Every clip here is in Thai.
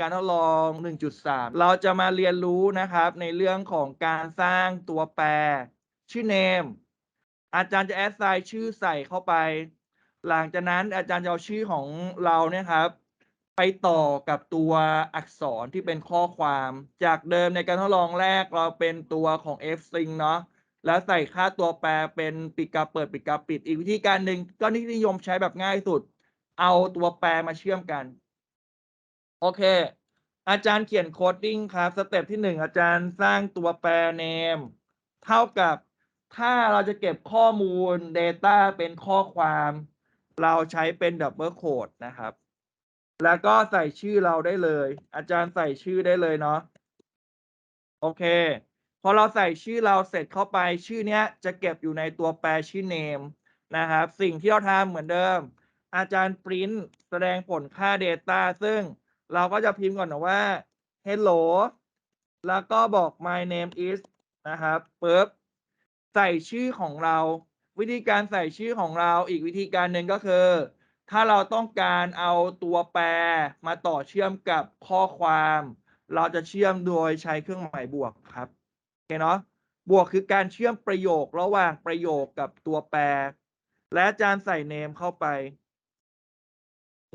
การทดลอง 1.3 เราจะมาเรียนรู้นะครับ ในเรื่องของการสร้างตัวแปร ชื่อ name อาจารย์จะ assign ชื่อใส่เข้าไป หลังจากนั้นอาจารย์จะเอาชื่อของเราเนี่ยครับ ไปต่อกับตัวอักษรที่เป็นข้อความ จากเดิมในการทดลองแรกเราเป็นตัวของ f string เนาะแล้วใส่ค่าตัวแปรเป็นปิดกาเปิดปิดกาปิด อีกวิธีการหนึ่งก็นิยมใช้แบบง่ายสุด เอาตัวแปรมาเชื่อมกัน โอเค อาจารย์เขียนโคดดิ้งครับ สเต็ปที่หนึ่งอาจารย์สร้างตัวแปร name เท่ากับถ้าเราจะเก็บข้อมูล data เป็นข้อความ เราใช้เป็น double quote นะครับ แล้วก็ใส่ชื่อเราได้เลย อาจารย์ใส่ชื่อได้เลยเนาะโอเค พอเราใส่ชื่อเราเสร็จเข้าไปชื่อเนี้ย จะเก็บอยู่ในตัวแปรชื่อ name นะครับ สิ่งที่เราทำเหมือนเดิม อาจารย์ print แสดงผลค่า data ซึ่ง เราก็จะพิมพ์ก่อนนะว่า hello แล้วก็บอก my name is นะครับปึ๊บใส่ชื่อของเรา วิธีการใส่ชื่อของเราอีกวิธีการหนึ่งก็คือ ถ้าเราต้องการเอาตัวแปรมาต่อเชื่อมกับข้อความ เราจะเชื่อมโดยใช้เครื่องหมายบวกครับโอเคเนาะบวกคือการเชื่อมประโยคระหว่างประโยคกับตัวแปร และอาจารย์ใส่ name เข้าไป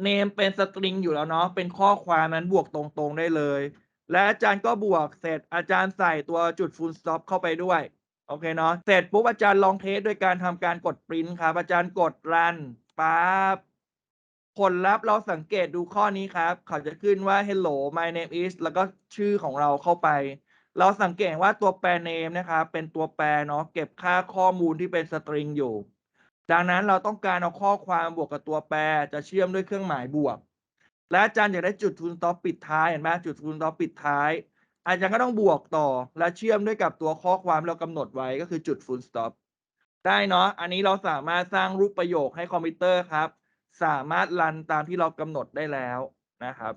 name เป็นสตริงอยู่แล้วเนาะเป็นข้อความนั้นบวกตรงๆได้เลย และอาจารย์ก็บวกเสร็จอาจารย์ใส่ตัวจุด full stop เข้าไปด้วยโอเคเนาะเสร็จปุ๊บอาจารย์ลองเทสโดยการทำการกด print ครับ อาจารย์กด run ปั๊บผลลัพธ์เราสังเกตดูข้อนี้ครับ เขาจะขึ้นว่า hello my name is แล้วก็ชื่อของเราเข้าไป เราสังเกตว่าตัวแปร name นะครับ เป็นตัวแปรเนาะเก็บค่าข้อมูลที่เป็นสตริงอยู่ ดังนั้นเราต้องการเอาข้อความบวกกับตัวแปรจะเชื่อมด้วยเครื่องหมายบวก และอาจารย์อยากได้จุด full stop ปิดท้ายเห็นไหมจุด full stop ปิดท้าย อาจารย์ก็ต้องบวกต่อ และเชื่อมด้วยกับตัวข้อความเรากำหนดไว้ก็คือจุด full stop ได้เนาะอันนี้เราสามารถสร้างรูปประโยคให้คอมพิวเตอร์ครับ สามารถรันตามที่เรากำหนดได้แล้วนะครับ